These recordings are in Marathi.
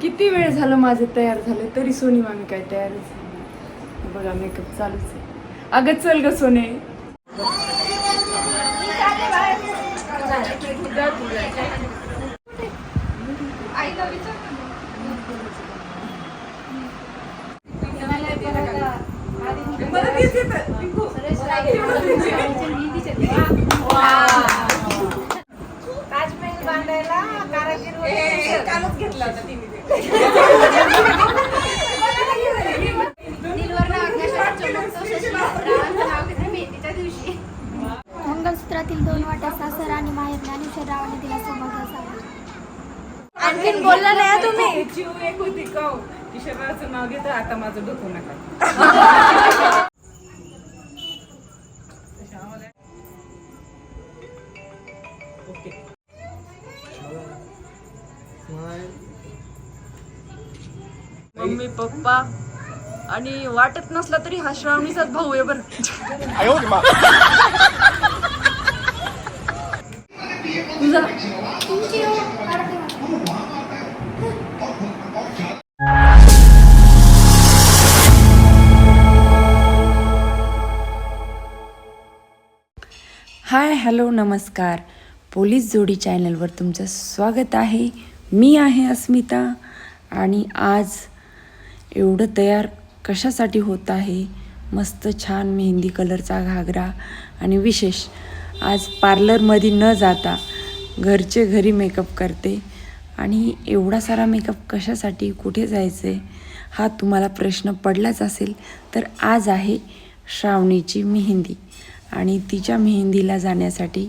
किती वेळ झालं माझं तयार झालं? तरी सोनी मामी काय तयारच नाही. बघा मेकअप चालूच आहे. अगं चल ग सोने. ताजमहल बांधायला कारागीर कालच घेतला होता मंगळसूत्रातील दोन वाट्या सासर आणि माहेर ज्ञानेश्वर रावाने दिला सौभाग्य असावा आणखीन बोलला नाही तुम्ही? जीव एक होती कव किशोराचं नाव घेतो आता माझं डोकं नका. पप्पा. आणि वाटत नसला तरी हा श्रावणीचाच भाऊ आहे बरं. तुझा हाय हॅलो नमस्कार. पोलीस जोडी चॅनलवर तुमचं स्वागत आहे. मी आहे अस्मिता आणि आज एवढं तयार कशासाठी होत आहे? मस्त छान मेहंदी कलरचा घागरा आणि विशेष आज पार्लरमध्ये न जाता घरचे घरी मेकअप करते. आणि एवढा सारा मेकअप कशासाठी कुठे जायचं आहे हा तुम्हाला प्रश्न पडलाच असेल तर आज आहे श्रावणीची मेहंदी. आणि तिच्या मेहंदीला जाण्यासाठी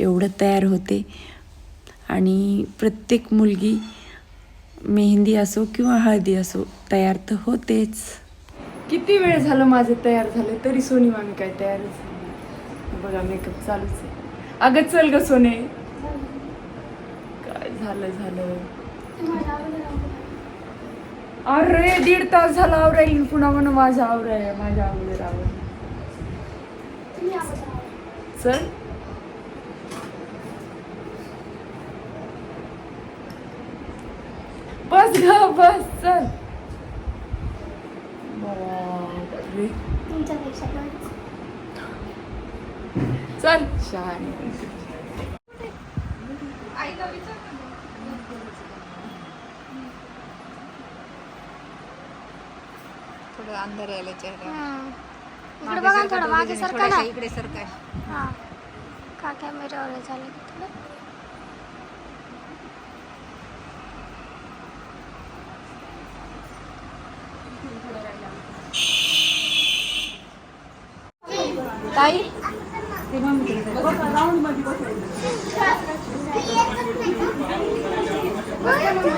एवढं तयार होते. आणि प्रत्येक मुलगी मेहंदी असो किंवा हळदी असो तयार तर होतेच. किती वेळ झालं माझं तयार झालं? तरी सोनी मामी काय तयारच बघा मेकअप चालूच आहे. अगं चल ग सोने. काय झालं झालं? अरे दीड तास झाला आवरायला पुन्हा म्हणून माझं आवराय माझ्या अगोदर आवड चल. बस ग बस चल. चल शहाणी थोडं अंधार यायला चेहरा. इकडे बघा ना थोडं मागे सरका ना इकडे सरका हा. का कॅमेऱ्यावर झालं की थोडं? ताई? यांनी मेहंदीच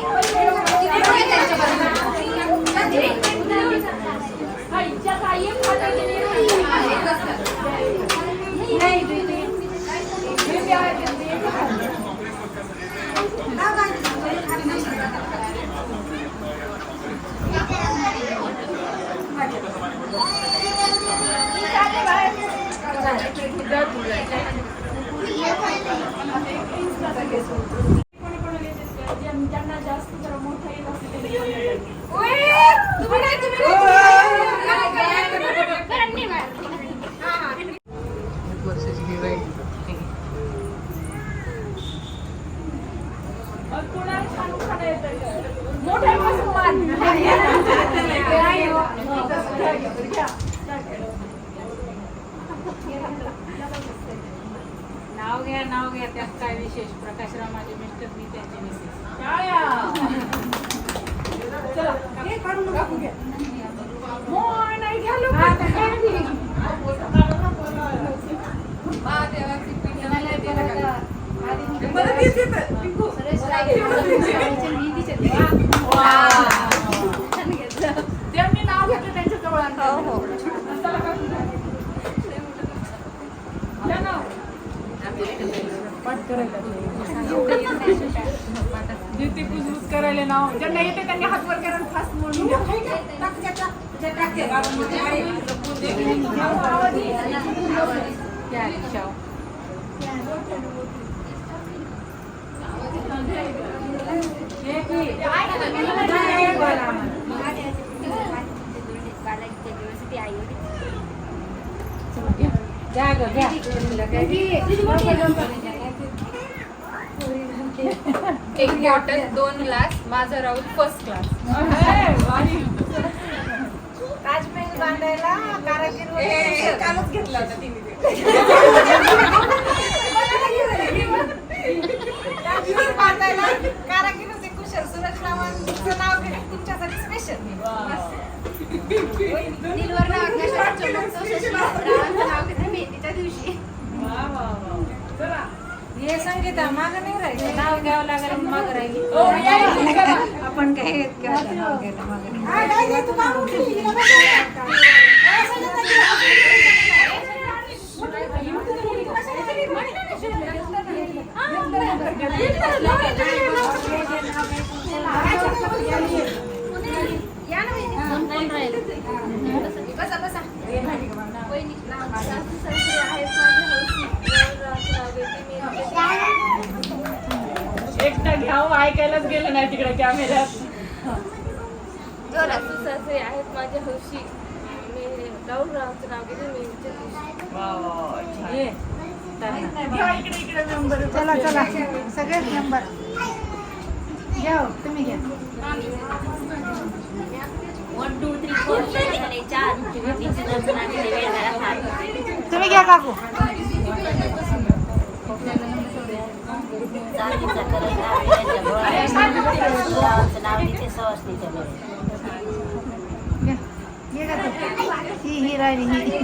जास्त जरा मोठा येत असते विशेष. प्रकाशराव माझे मिस्टर मी त्यांचे मिसेस त्यांनी नाव घेतलं त्यांच्या जवळ जिथे कुजबूज करायला नाव. ज्यांना येते त्यांनी हात वर करून फास्ट म्हणून घ्या. रिक्षावर. हे की, ते आहे ना, मी म्हणलं ना, हे बोला आम्हाला. घ्या गं, घ्या. एक बॉटल दोन ग्लास माझा राऊत फर्स्ट क्लास. ताजमहल बांधायला कारागीर कालच घेतला होता तिने बांधायला कुशल रावांचं नाव घेतलं तुमच्यासाठी स्पेशल नाव घेतलं मेहंदीच्या दिवशी. हे संगीता माग नाही राहिलं नाव घ्यावं लागेल माग राहिली. ओ, या इथे, चला. आपण काय हे नाव घ्यायला माग गेलं नाही तिकडे सासरे आहेत माझे हौशी मी राहुलरावांचं नाव घेते मी ये. घ्या इकडे इकडे मेंबर चला चला सगळेच नंबर घ्या हो, तुम्ही घ्या वन टू थ्री फोर चार तुम्ही घ्या काकू घ्या. घे का तू? ही ही राहिली ही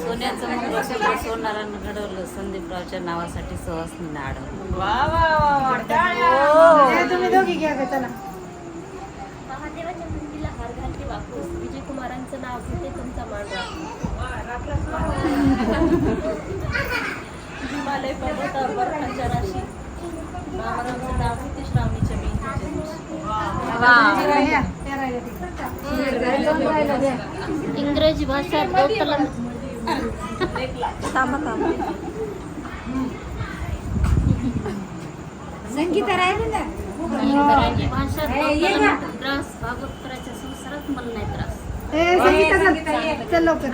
सोन्याचं मंगळसूत्र सोनारानं घडवलं संदीपरावच्या नावासाठी सहसनीनं अडवलं वा वा वा वा टाळ्या. तुम्ही दोघी घ्या का चला महादेवाच्या मंदिरला हार घालते वापस विजय कुमारांचं नाव घेते तुमचा मान हिमालय पर्वतावर राशी. नाव श्रावणीच्या मेहंदीच्या तिकडे. इंग्रजी भाषा गौतला संगीता राहिली ना इंग्रजी भाषा त्रास भागवतराच्या संसारात मला नाही त्रास. ए, संगीता चल चल लवकर.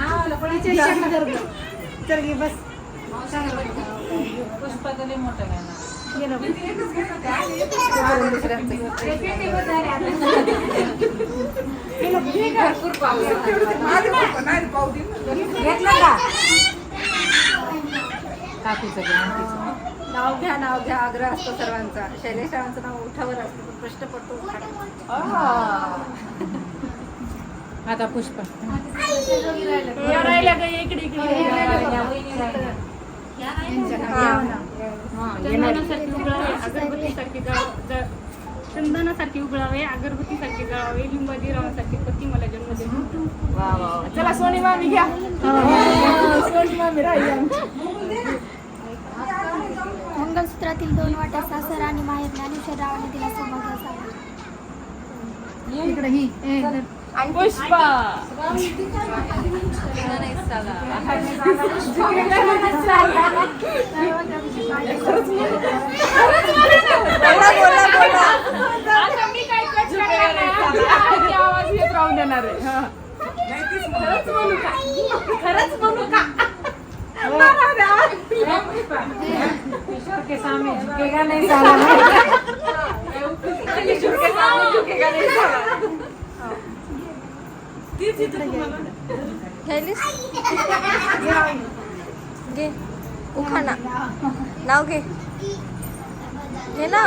चल बस. मोठं? घेतलं का काकीचं. नाव घ्या नाव घ्या आग्रह असतो सर्वांचा शैलेश रावांचं नाव उठावर असतं प्रश्न पडतो आता पुष्पा का इकडे इकडे. चंदनासारखी उगळावे अगरबत्तीसारखे चंदनासारखी उगळावे अगरबत्तीसारखे जळावे लिंबाजीरावांसारखे पती मला जन्म वा. चला सोनी मामी घ्या सोनी मामी राहिली. मंगलसूत्रातील दोन वाट्या सासर आणि माहेर ज्ञानेश्वर रावाने दिला सौभाग्य असावा इकडे ही इधर. पुष्पा आवाज येत राहून देणार आहे. हा. खरंच म्हणू का? खरंच म्हणू का? ईश्वर के सामने झुकेगा नहीं साला के सामने झुकेगा नहीं साला. तीच इथं घे उखाणा नाव घे घे ना।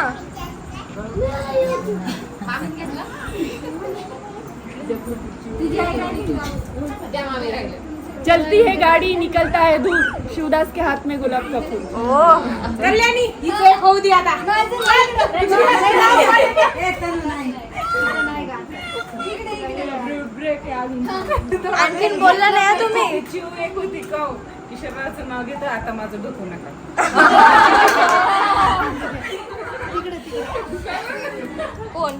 चलती है गाड़ी निकलता है दूर शिवदास के हाथ में गुलाब का फूल। ओ। कल्याणी इथे होऊ दे आता ब्रेक आहे अजून आणखीन बोलला नाही हा तुम्ही? चिव एक होती की शरीराचं नाव घेतं आता माझं डोकं नका कोण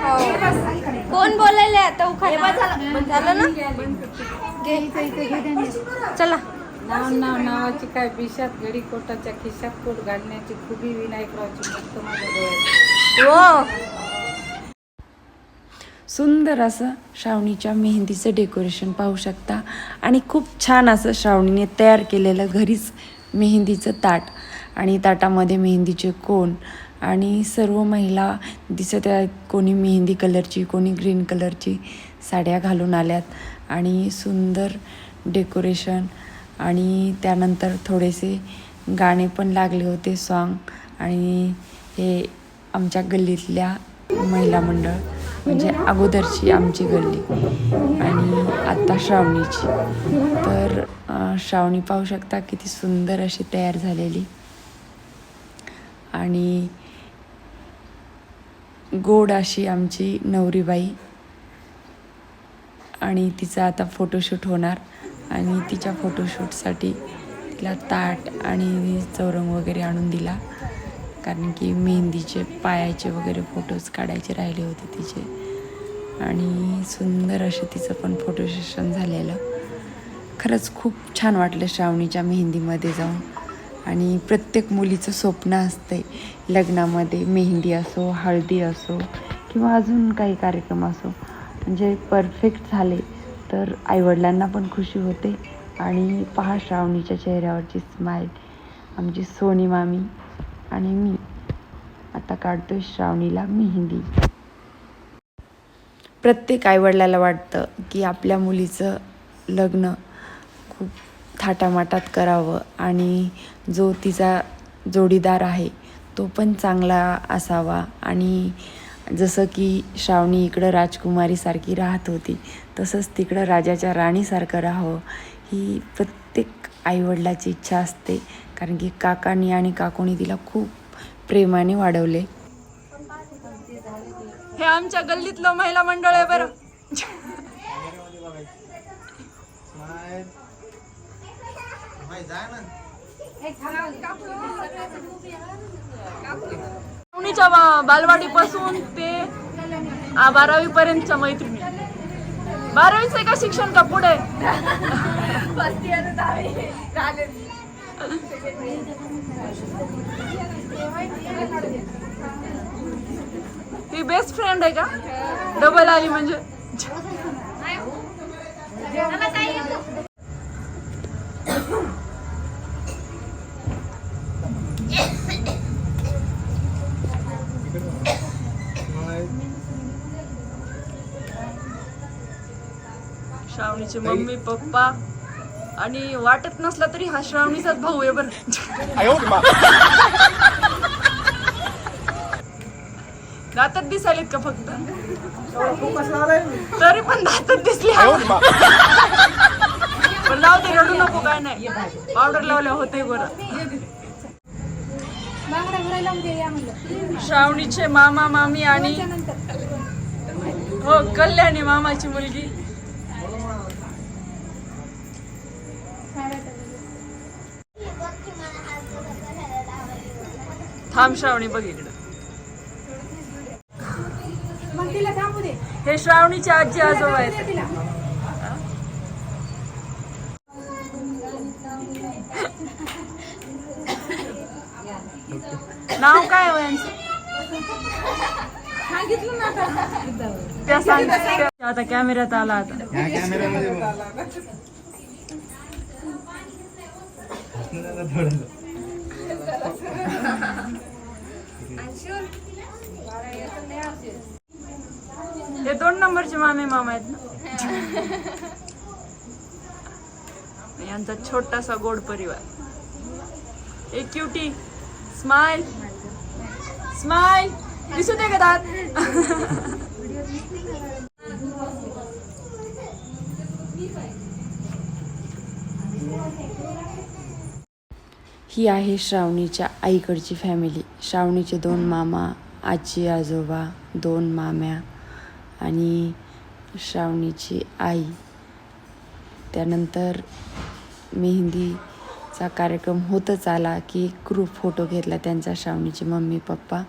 हो. कोण बोलायला आता उखाणा झालं ना घे चला. नाव नाव नावाची काय बिशात गडी कोटाच्या खिशात कोट घालण्याची खुबी विनायकरावची मुक्त माझ्या डोळ्यात. हो. सुंदर असं श्रावणीच्या मेहंदीचं डेकोरेशन पाहू शकता. आणि खूप छान असं श्रावणीने तयार केलेलं घरीच मेहंदीचं ताट. आणि ताटामध्ये मेहंदीचे कोण आणि सर्व महिला दिसत आहेत. कोणी मेहंदी कलरची कोणी ग्रीन कलरची साड्या घालून आल्यात. आणि सुंदर डेकोरेशन आणि त्यानंतर थोडेसे गाणे पण लागले होते सॉन्ग आणि हे आमच्या गल्लीतल्या महिला मंडळ म्हणजे अगोदरची आमची गल्ली आणि आत्ता श्रावणीची. तर श्रावणी पाहू शकता किती सुंदर अशी तयार झालेली. आणि गोड अशी आमची नवरीबाई. आणि तिचा आता फोटोशूट होणार. आणि तिच्या फोटोशूटसाठी तिला ताट आणि चौरंग वगैरे आणून दिला. कारण की मेहंदीचे पायाचे वगैरे फोटोज काढायचे राहिले होते तिचे. आणि सुंदर असे तिचं पण फोटो सेशन झालेलं. खरंच खूप छान वाटलं श्रावणीच्या मेहंदीमध्ये जाऊन. आणि प्रत्येक मुलीचं स्वप्न असते लग्नामध्ये मेहंदी असो हळदी असो किंवा अजून काही कार्यक्रम असो. म्हणजे परफेक्ट झाले. तर आईवडिलांना पण खुशी होते. आणि पहा श्रावणीच्या चेहऱ्यावरची स्माईल आमची सोनी मामी आणि मी. आता काढतोय श्रावणीला मेहंदी. प्रत्येक आईवडिलाला वाटतं की आपल्या मुलीचं लग्न खूप थाटामाटात करावं आणि जो तिचा जोडीदार आहे तो पण चांगला असावा आणि जसं की श्रावणी इकडं राजकुमारीसारखी राहत होती तसंच तिकडं राजाच्या राणीसारखं राहावं ही प्रत्येक आईवडिलाची इच्छा असते. कारण की काकांनी आणि काकूनी तिला खूप प्रेमाने वाढवले. हे आमच्या गल्लीतलं महिला मंडळ आहे बरं. श्रावणीच्या पुणेच्या बालवाडीपासून ते बारावी पर्यंतच्या मैत्रिणी. बारावीच आहे का शिक्षण का पुढे? ती बेस्ट फ्रेंड आहे का? डबल आली म्हणजे. श्रावणीचे मम्मी पप्पा. आणि वाटत नसला तरी हा श्रावणीचाच भाऊ आहे बरं. दातात दिसायलेत का फक्त? तरी पण दातात दिसली. पण जाऊ दे रडू नको काय नाही. पावडर लावल्या होते बरं. श्रावणीचे मामा मामी आणि हो कल्याणी मामाची मुलगी. थांब श्रावणी बघ इकडं. हे श्रावणीचे आजी आजोबा आहेत. नाव काय यांचं त्या सांग त्या आता कॅमेऱ्यात आला आता. हे दोन नंबरचे मामे मामा आहेत ना? यांचा छोटासा गोड परिवार. एक क्युटी स्माइल स्माइल दिसू दे का दात? ही आहे श्रावणीच्या आईकडची फॅमिली श्रावणीचे दोन मामा आजी आजोबा दोन माम्या. आणि श्रावणीची आई. त्यानंतर मेहंदीचा कार्यक्रम होतच आला की एक ग्रुप फोटो घेतला त्यांचा श्रावणीचे मम्मी पप्पा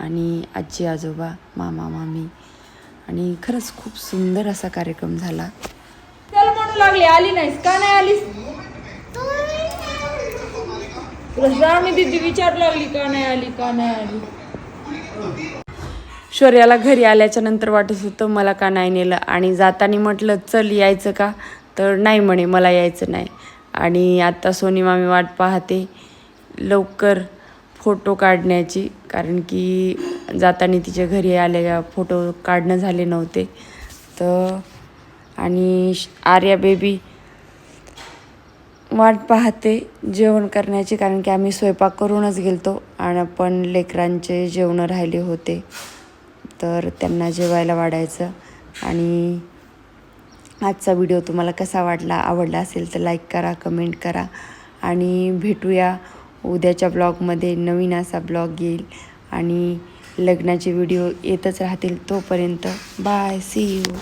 आणि आजी आजोबा मामा मामी. आणि खरंच खूप सुंदर असा कार्यक्रम झाला. त्याला म्हणू लागले आली नाहीस का नाही आलीस? श्रावणी दिदी विचारू लागली का नाही आली का नाही आली? शौर्याला घरी आल्याच्यानंतर वाटत होतं मला का नाही नेलं? आणि जाताना म्हटलं चल यायचं का? तर नाही म्हणे मला यायचं नाही. आणि आत्ता सोनी मामी वाट पाहते लवकर फोटो काढण्याची कारण की जाताना तिच्या घरी आलेल्या फोटो काढणं झाले नव्हते. तर आणि श- आर्या बेबी वाट पाहते जेवण करण्याची कारण की आम्ही स्वयंपाक करूनच गेलतो आणि पण लेकरांचे जेवणं राहिले होते. तर त्यांना जेवायला वाढायचं. आणि आजचा व्हिडिओ तुम्हाला कसा वाटला आवडला असेल तर लाईक करा कमेंट करा. आणि भेटूया उद्याच्या ब्लॉगमध्ये नवीन असा ब्लॉग येईल. आणि लग्नाचे व्हिडिओ येतच राहतील तोपर्यंत. Bye C you